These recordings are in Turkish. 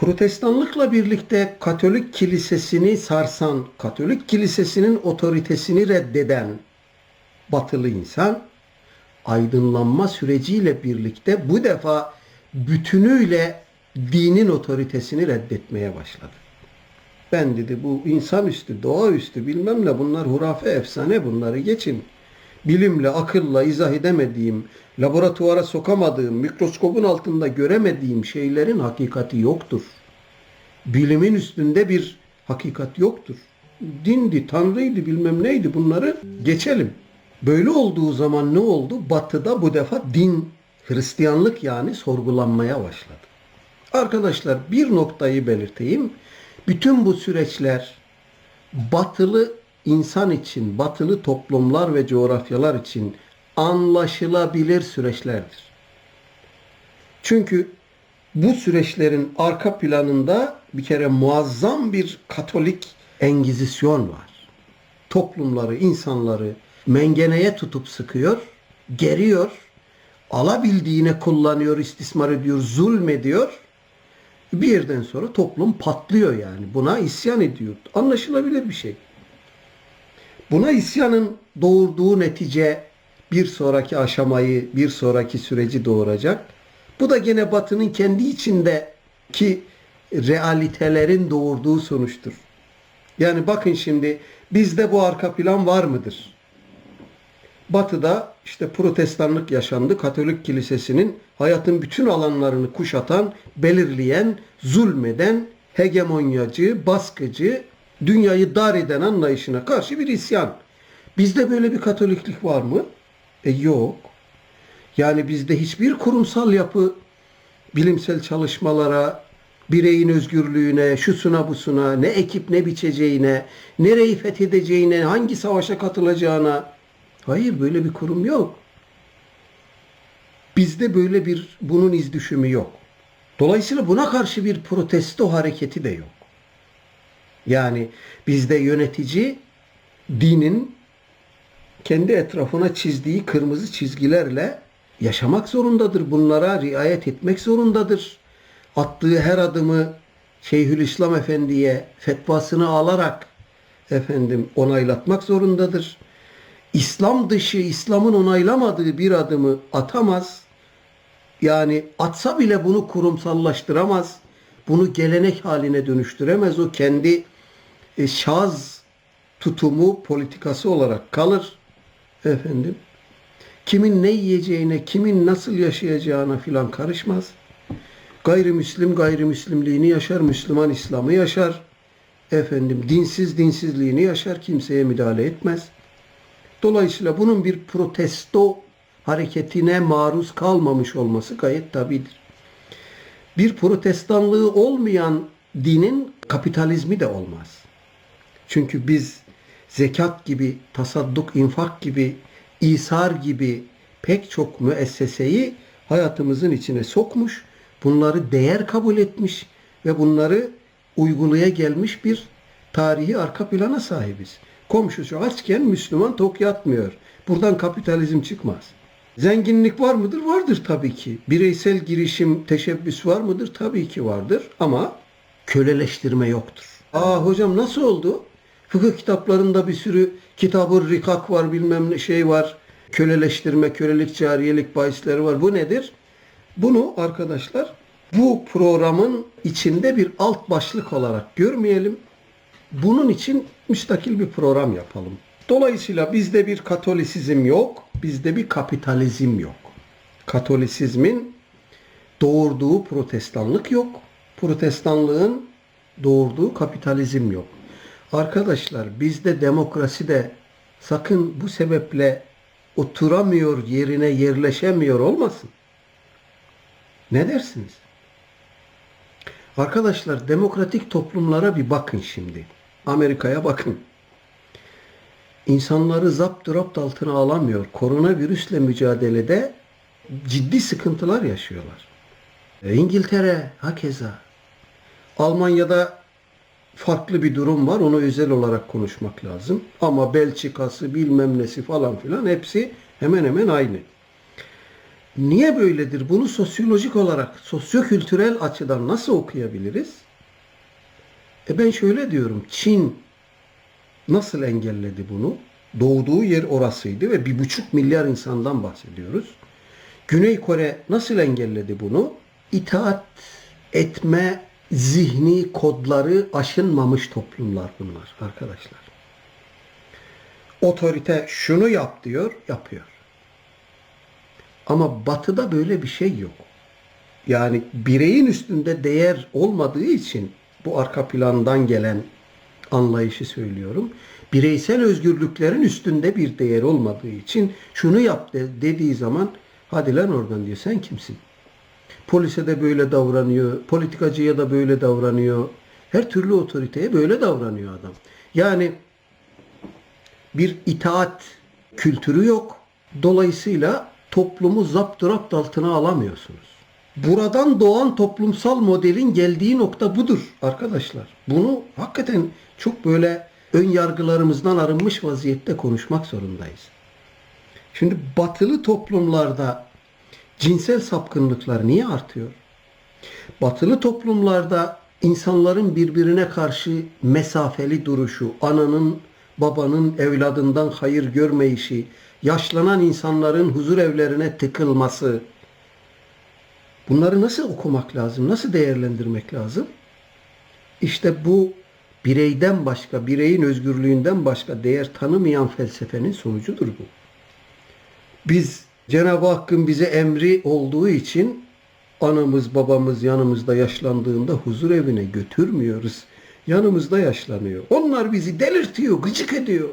Protestanlıkla birlikte Katolik kilisesini sarsan, Katolik kilisesinin otoritesini reddeden batılı insan aydınlanma süreciyle birlikte bu defa bütünüyle dinin otoritesini reddetmeye başladı. Ben dedi bu insanüstü, doğaüstü bilmem ne bunlar hurafe, efsane bunları geçin. Bilimle, akılla izah edemediğim, laboratuvara sokamadığım, mikroskopun altında göremediğim şeylerin hakikati yoktur. Bilimin üstünde bir hakikat yoktur. Dindi, tanrıydı, bilmem neydi bunları geçelim. Böyle olduğu zaman ne oldu? Batı'da bu defa din, Hristiyanlık yani sorgulanmaya başladı. Arkadaşlar bir noktayı belirteyim. Bütün bu süreçler batılı insan için, batılı toplumlar ve coğrafyalar için anlaşılabilir süreçlerdir. Çünkü bu süreçlerin arka planında bir kere muazzam bir Katolik engizisyon var. Toplumları, insanları mengeneye tutup sıkıyor, geriyor, alabildiğine kullanıyor, istismar ediyor, zulmediyor. Bir yerden sonra toplum patlıyor yani. Buna isyan ediyor. Anlaşılabilir bir şey. Buna isyanın doğurduğu netice bir sonraki aşamayı, bir sonraki süreci doğuracak. Bu da gene Batı'nın kendi içindeki realitelerin doğurduğu sonuçtur. Yani bakın şimdi bizde bu arka plan var mıdır? Batı'da işte protestanlık yaşandı. Katolik kilisesinin hayatın bütün alanlarını kuşatan, belirleyen, zulmeden, hegemonyacı, baskıcı, dünyayı dar eden anlayışına karşı bir isyan. Bizde böyle bir katoliklik var mı? E yok. Yani bizde hiçbir kurumsal yapı bilimsel çalışmalara, bireyin özgürlüğüne, şusuna busuna, ne ekip ne biçeceğine, nereyi fethedeceğine, hangi savaşa katılacağına. Hayır böyle bir kurum yok. Bizde böyle bir bunun iz düşümü yok. Dolayısıyla buna karşı bir protesto hareketi de yok. Yani bizde yönetici dinin kendi etrafına çizdiği kırmızı çizgilerle yaşamak zorundadır. Bunlara riayet etmek zorundadır. Attığı her adımı Şeyhülislam Efendi'ye fetvasını alarak efendim onaylatmak zorundadır. İslam dışı, İslam'ın onaylamadığı bir adımı atamaz. Yani atsa bile bunu kurumsallaştıramaz. Bunu gelenek haline dönüştüremez. O kendi e, şaz tutumu, politikası olarak kalır. Efendim. Kimin ne yiyeceğine, kimin nasıl yaşayacağına filan karışmaz. Gayrimüslim gayrimüslimliğini yaşar, Müslüman İslam'ı yaşar. Efendim dinsiz dinsizliğini yaşar, kimseye müdahale etmez. Dolayısıyla bunun bir protesto hareketine maruz kalmamış olması gayet tabidir. Bir protestanlığı olmayan dinin kapitalizmi de olmaz. Çünkü biz zekat gibi, tasadduk, infak gibi, isar gibi pek çok müesseseyi hayatımızın içine sokmuş, bunları değer kabul etmiş ve bunları uygulaya gelmiş bir tarihi arka plana sahibiz. Komşusu açken Müslüman tok yatmıyor. Buradan kapitalizm çıkmaz. Zenginlik var mıdır? Vardır tabii ki. Bireysel girişim, teşebbüs var mıdır? Tabii ki vardır ama köleleştirme yoktur. Aa hocam nasıl oldu? Fıkıh kitaplarında bir sürü kitabı rikak var bilmem ne şey var. Köleleştirme, kölelik, cariyelik bahisleri var. Bu nedir? Bunu arkadaşlar bu programın içinde bir alt başlık olarak görmeyelim. Bunun için müstakil bir program yapalım. Dolayısıyla bizde bir katolisizm yok, bizde bir kapitalizm yok. Katolisizmin doğurduğu protestanlık yok, protestanlığın doğurduğu kapitalizm yok. Arkadaşlar bizde demokrasi de sakın bu sebeple oturamıyor, yerine yerleşemiyor olmasın. Ne dersiniz? Arkadaşlar demokratik toplumlara bir bakın şimdi. Amerika'ya bakın. İnsanları zapt rapt altına alamıyor. Koronavirüsle mücadelede ciddi sıkıntılar yaşıyorlar. E, İngiltere hakeza. Almanya'da farklı bir durum var. Onu özel olarak konuşmak lazım. Ama Belçika'sı bilmem nesi falan filan hepsi hemen hemen aynı. Niye böyledir? Bunu sosyolojik olarak, sosyokültürel açıdan nasıl okuyabiliriz? E ben şöyle diyorum. Çin nasıl engelledi bunu? Doğduğu yer orasıydı ve bir buçuk milyar insandan bahsediyoruz. Güney Kore nasıl engelledi bunu? İtaat etme zihni kodları aşınmamış toplumlar bunlar arkadaşlar. Otorite şunu yap diyor, yapıyor. Ama batıda böyle bir şey yok. Yani bireyin üstünde değer olmadığı için bu arka plandan gelen anlayışı söylüyorum. Bireysel özgürlüklerin üstünde bir değer olmadığı için şunu yap de, dediği zaman hadi lan oradan diyor sen kimsin? Polise de böyle davranıyor, politikacıya da böyle davranıyor. Her türlü otoriteye böyle davranıyor adam. Yani bir itaat kültürü yok. Dolayısıyla toplumu zapturapt altına alamıyorsunuz. Buradan doğan toplumsal modelin geldiği nokta budur arkadaşlar. Bunu hakikaten çok böyle ön yargılarımızdan arınmış vaziyette konuşmak zorundayız. Şimdi batılı toplumlarda cinsel sapkınlıklar niye artıyor? Batılı toplumlarda insanların birbirine karşı mesafeli duruşu, ananın babanın evladından hayır görmeyişi, yaşlanan insanların huzur evlerine tıkılması. Bunları nasıl okumak lazım? Nasıl değerlendirmek lazım? İşte bu bireyden başka, bireyin özgürlüğünden başka değer tanımayan felsefenin sonucudur bu. Biz Cenab-ı Hakk'ın bize emri olduğu için anamız babamız yanımızda yaşlandığında huzur evine götürmüyoruz. Yanımızda yaşlanıyor. Onlar bizi delirtiyor, gıcık ediyor.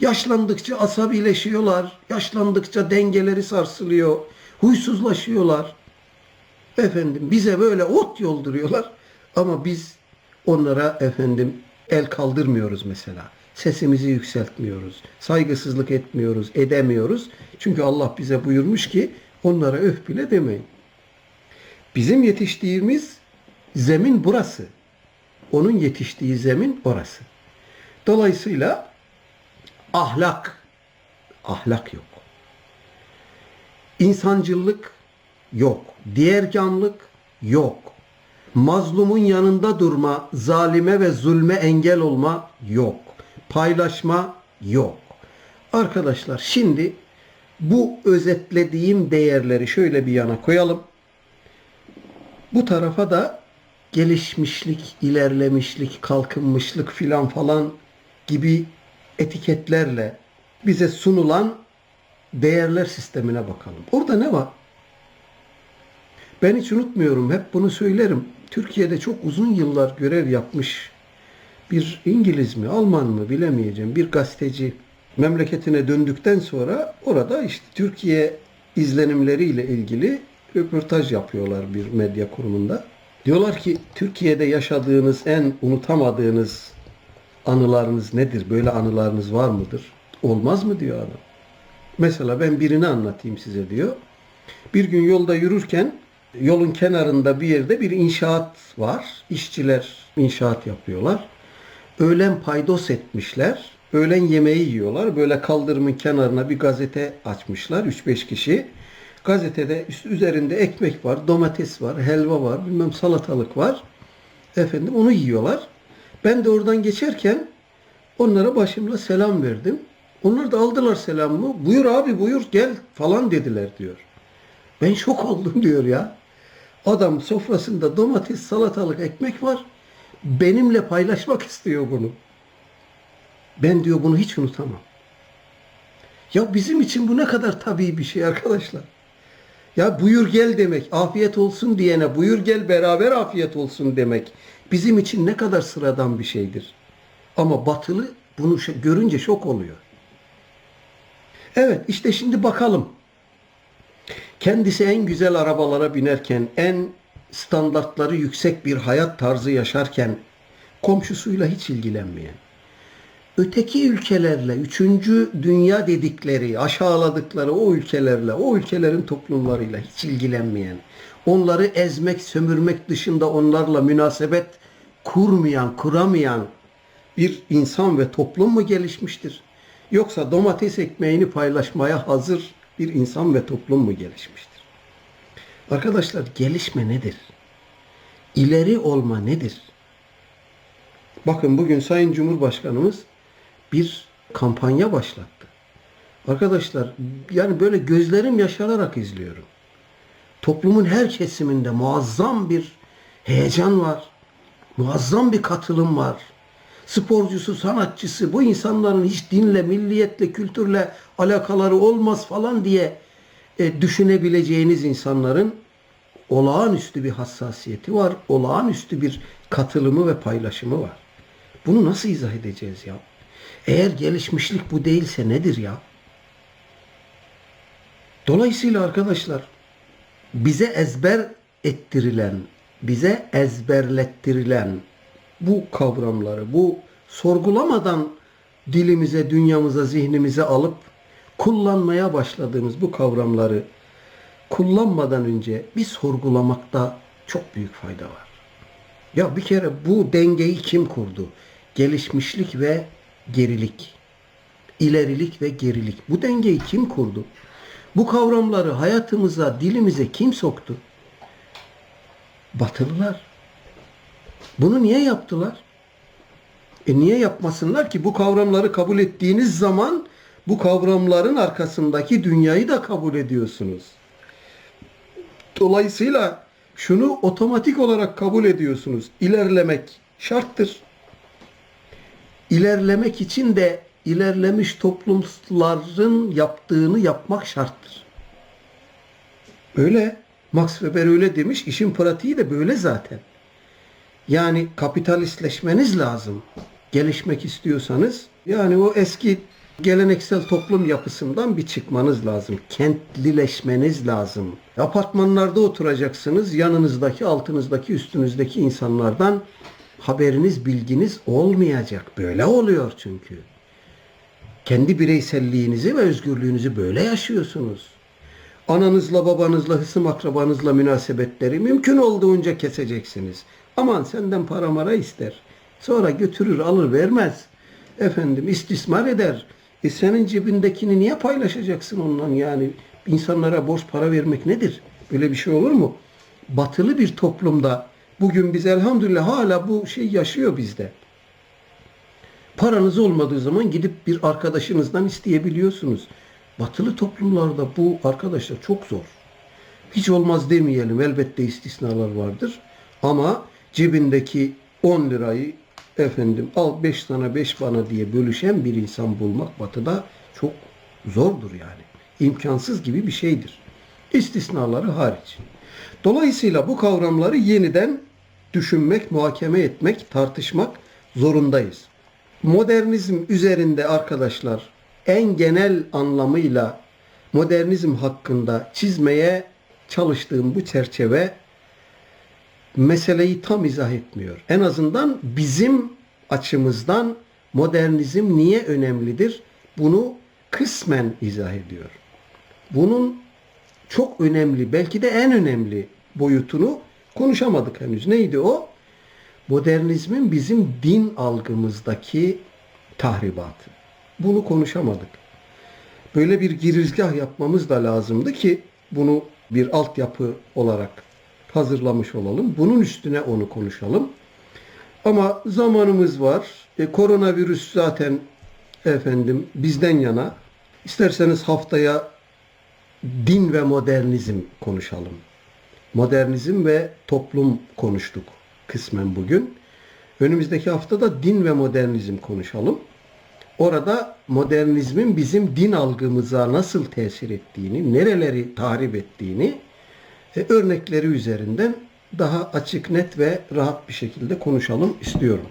Yaşlandıkça asabileşiyorlar. Yaşlandıkça dengeleri sarsılıyor. Huysuzlaşıyorlar. Efendim bize böyle ot yolduruyorlar. Ama biz onlara efendim el kaldırmıyoruz mesela. Sesimizi yükseltmiyoruz. Saygısızlık etmiyoruz, edemiyoruz. Çünkü Allah bize buyurmuş ki onlara öf bile demeyin. Bizim yetiştiğimiz zemin burası. Onun yetiştiği zemin orası. Dolayısıyla ahlak, ahlak yok. İnsancıllık yok. Diğerkanlık yok. Mazlumun yanında durma, zalime ve zulme engel olma yok. Paylaşma yok. Arkadaşlar şimdi bu özetlediğim değerleri şöyle bir yana koyalım. Bu tarafa da gelişmişlik, ilerlemişlik, kalkınmışlık filan falan gibi etiketlerle bize sunulan değerler sistemine bakalım. Orada ne var? Ben hiç unutmuyorum, hep bunu söylerim. Türkiye'de çok uzun yıllar görev yapmış bir İngiliz mi, Alman mı bilemeyeceğim bir gazeteci memleketine döndükten sonra orada işte Türkiye izlenimleriyle ilgili röportaj yapıyorlar bir medya kurumunda. Diyorlar ki Türkiye'de yaşadığınız en unutamadığınız anılarınız nedir? Böyle anılarınız var mıdır? Olmaz mı diyor adam. Mesela ben birini anlatayım size diyor. Bir gün yolda yürürken yolun kenarında bir yerde bir inşaat var. İşçiler inşaat yapıyorlar. Öğlen paydos etmişler. Öğlen yemeği yiyorlar. Böyle kaldırımın kenarına bir gazete açmışlar. 3-5 kişi. Gazetede üst üzerinde ekmek var, domates var, helva var, bilmem salatalık var. Efendim onu yiyorlar. Ben de oradan geçerken onlara başımla selam verdim. Onlar da aldılar selamımı. Buyur abi buyur gel falan dediler diyor. Ben şok oldum diyor ya. Adam sofrasında domates, salatalık, ekmek var. Benimle paylaşmak istiyor bunu. Ben diyor bunu hiç unutamam. Ya bizim için bu ne kadar tabii bir şey arkadaşlar. Ya buyur gel demek, afiyet olsun diyene buyur gel beraber afiyet olsun demek bizim için ne kadar sıradan bir şeydir. Ama batılı bunu görünce şok oluyor. Evet işte şimdi bakalım. Kendisi en güzel arabalara binerken, en standartları yüksek bir hayat tarzı yaşarken komşusuyla hiç ilgilenmeyen, öteki ülkelerle, üçüncü dünya dedikleri, aşağıladıkları o ülkelerle, o ülkelerin toplumlarıyla hiç ilgilenmeyen, onları ezmek, sömürmek dışında onlarla münasebet kurmayan, kuramayan bir insan ve toplum mu gelişmiştir? Yoksa domates ekmeğini paylaşmaya hazır bir insan ve toplum mu gelişmiştir? Arkadaşlar gelişme nedir? İleri olma nedir? Bakın bugün Sayın Cumhurbaşkanımız bir kampanya başlattı. Arkadaşlar yani böyle gözlerim yaşararak izliyorum. Toplumun her kesiminde muazzam bir heyecan var. Muazzam bir katılım var. Sporcusu, sanatçısı, bu insanların hiç dinle, milliyetle, kültürle alakaları olmaz falan diye e, düşünebileceğiniz insanların olağanüstü bir hassasiyeti var. Olağanüstü bir katılımı ve paylaşımı var. Bunu nasıl izah edeceğiz ya? Eğer gelişmişlik bu değilse nedir ya? Dolayısıyla arkadaşlar bize ezber ettirilen, bize ezberlettirilen bu kavramları, bu sorgulamadan dilimize, dünyamıza, zihnimize alıp kullanmaya başladığımız bu kavramları kullanmadan önce bir sorgulamakta çok büyük fayda var. Ya bir kere bu dengeyi kim kurdu? Gelişmişlik ve gerilik. ilerilik ve gerilik. Bu dengeyi kim kurdu? Bu kavramları hayatımıza, dilimize kim soktu? Batılılar. Bunu niye yaptılar? E niye yapmasınlar ki? Bu kavramları kabul ettiğiniz zaman bu kavramların arkasındaki dünyayı da kabul ediyorsunuz. Dolayısıyla şunu otomatik olarak kabul ediyorsunuz. İlerlemek şarttır. İlerlemek için de ilerlemiş toplumların yaptığını yapmak şarttır. Öyle. Max Weber öyle demiş. İşin pratiği de böyle zaten. Yani kapitalistleşmeniz lazım. Gelişmek istiyorsanız yani o eski geleneksel toplum yapısından bir çıkmanız lazım. Kentlileşmeniz lazım. Apartmanlarda oturacaksınız. Yanınızdaki, altınızdaki, üstünüzdeki insanlardan haberiniz, bilginiz olmayacak. Böyle oluyor çünkü. Kendi bireyselliğinizi ve özgürlüğünüzü böyle yaşıyorsunuz. Ananızla, babanızla, hısım akrabanızla münasebetleri mümkün olduğunca keseceksiniz. Aman senden para mara ister. Sonra götürür alır vermez. Efendim istismar eder. E senin cebindekini niye paylaşacaksın ondan yani? İnsanlara borç para vermek nedir? Böyle bir şey olur mu? Batılı bir toplumda bugün biz elhamdülillah hala bu şey yaşıyor bizde. Paranız olmadığı zaman gidip bir arkadaşınızdan isteyebiliyorsunuz. Batılı toplumlarda bu arkadaşlar çok zor. Hiç olmaz demeyelim. Elbette istisnalar vardır. Ama cebindeki 10 lirayı efendim al 5 sana 5 bana diye bölüşen bir insan bulmak batıda çok zordur yani. İmkansız gibi bir şeydir. İstisnaları hariç. Dolayısıyla bu kavramları yeniden düşünmek, muhakeme etmek, tartışmak zorundayız. Modernizm üzerinde arkadaşlar en genel anlamıyla modernizm hakkında çizmeye çalıştığım bu çerçeve meseleyi tam izah etmiyor. En azından bizim açımızdan modernizm niye önemlidir? Bunu kısmen izah ediyor. Bunun çok önemli, belki de en önemli boyutunu konuşamadık henüz. Neydi o? Modernizmin bizim din algımızdaki tahribatı. Bunu konuşamadık. Böyle bir girizgah yapmamız da lazımdı ki bunu bir altyapı olarak hazırlamış olalım. Bunun üstüne onu konuşalım. Ama zamanımız var. E, koronavirüs zaten efendim bizden yana. İsterseniz haftaya din ve modernizm konuşalım. Modernizm ve toplum konuştuk kısmen bugün. Önümüzdeki haftada din ve modernizm konuşalım. Orada modernizmin bizim din algımıza nasıl tesir ettiğini, nereleri tahrip ettiğini e, örnekleri üzerinden daha açık, net ve rahat bir şekilde konuşalım istiyorum.